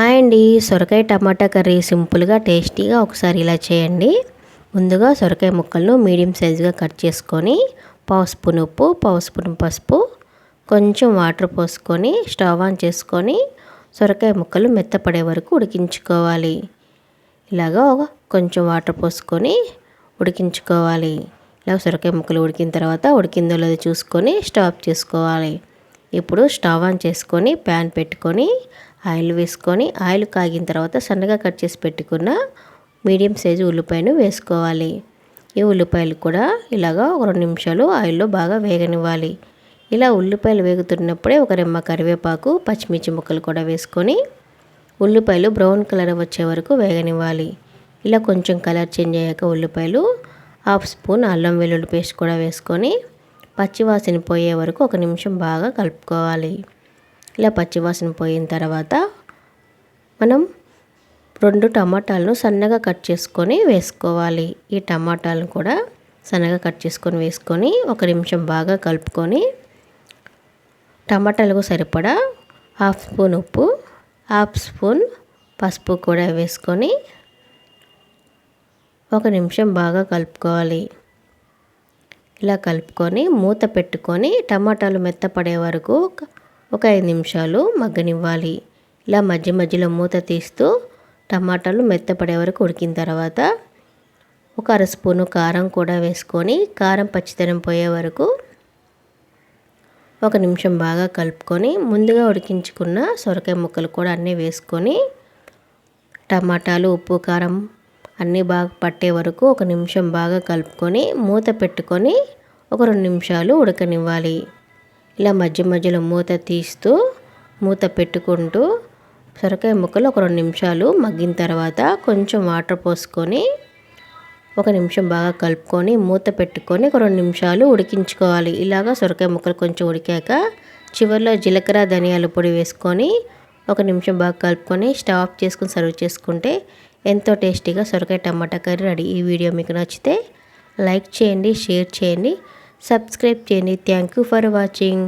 అండి సొరకాయ tomato curry సింపుల్గా టేస్టీగా ఒకసారి ఇలా చేయండి. ముందుగా సొరకాయ ముక్కలను మీడియం సైజుగా కట్ చేసుకొని పావు స్పూన్ ఉప్పు పావు స్పూన్ పసుపు కొంచెం వాటర్ పోసుకొని స్టవ్ ఆన్ చేసుకొని సొరకాయ ముక్కలు మెత్తపడే వరకు ఉడికించుకోవాలి. ఇలాగా కొంచెం వాటర్ పోసుకొని ఉడికించుకోవాలి. ఇలా సొరకాయ ముక్కలు ఉడికిన తర్వాత ఉడికిందో లేదో చూసుకొని స్టాప్ చేసుకోవాలి. ఇప్పుడు స్టవ్ ఆన్ చేసుకొని ప్యాన్ పెట్టుకొని ఆయిల్ వేసుకొని ఆయిల్ కాగిన తర్వాత సన్నగా కట్ చేసి పెట్టుకున్న మీడియం సైజు ఉల్లిపాయను వేసుకోవాలి. ఈ ఉల్లిపాయలు కూడా ఇలాగా ఒక రెండు నిమిషాలు ఆయిల్లో బాగా వేగనివ్వాలి. ఇలా ఉల్లిపాయలు వేగుతున్నప్పుడే ఒక రెమ్మ కరివేపాకు పచ్చిమిర్చి ముక్కలు కూడా వేసుకొని ఉల్లిపాయలు బ్రౌన్ కలర్ వచ్చే వరకు వేగనివ్వాలి. ఇలా కొంచెం కలర్ చేంజ్ అయ్యాక ఉల్లిపాయలు హాఫ్ స్పూన్ అల్లం వెల్లుల్లి పేస్ట్ కూడా వేసుకొని పచ్చివాసన పోయే వరకు ఒక నిమిషం బాగా కలుపుకోవాలి. ఇలా పచ్చివాసన పోయిన తర్వాత మనం రెండు టమాటాలను సన్నగా కట్ చేసుకొని వేసుకోవాలి. ఈ టమాటాలను కూడా సన్నగా కట్ చేసుకొని వేసుకొని ఒక నిమిషం బాగా కలుపుకొని టమాటాలకు సరిపడా హాఫ్ స్పూన్ ఉప్పు హాఫ్ స్పూన్ పసుపు కూడా వేసుకొని ఒక నిమిషం బాగా కలుపుకోవాలి. ఇలా కలుపుకొని మూత పెట్టుకొని టమాటాలు మెత్తపడే వరకు ఒక ఐదు నిమిషాలు మగ్గనివ్వాలి. ఇలా మధ్య మధ్యలో మూత తీస్తూ టమాటాలు మెత్తపడే వరకు ఉడికిన తర్వాత ఒక అర స్పూను కారం కూడా వేసుకొని కారం పచ్చితనం పోయే వరకు ఒక నిమిషం బాగా కలుపుకొని ముందుగా ఉడికించుకున్న సొరకాయ ముక్కలు కూడా అన్నీ వేసుకొని టమాటాలు ఉప్పు కారం అన్నీ బాగా పట్టే వరకు ఒక నిమిషం బాగా కలుపుకొని మూత పెట్టుకొని ఒక రెండు నిమిషాలు ఉడకనివ్వాలి. ఇలా మధ్య మధ్యలో మూత తీస్తూ మూత పెట్టుకుంటూ సొరకాయ ముక్కలు ఒక రెండు నిమిషాలు మగ్గిన తర్వాత కొంచెం వాటర్ పోసుకొని ఒక నిమిషం బాగా కలుపుకొని మూత పెట్టుకొని ఒక రెండు నిమిషాలు ఉడికించుకోవాలి. ఇలాగా సొరకాయ ముక్కలు కొంచెం ఉడికాక చివరిలో జీలకర్ర ధనియాల పొడి వేసుకొని ఒక నిమిషం బాగా కలుపుకొని స్టవ్ ఆఫ్ చేసుకుని సర్వ్ చేసుకుంటే ఎంతో టేస్టీగా సొరకాయ టమాటా కర్రీ రెడీ. ఈ వీడియో మీకు నచ్చితే లైక్ చేయండి షేర్ చేయండి. సబ్స్క్రైబ్ చేయండి థ్యాంక్ యూ ఫర్ వాచింగ్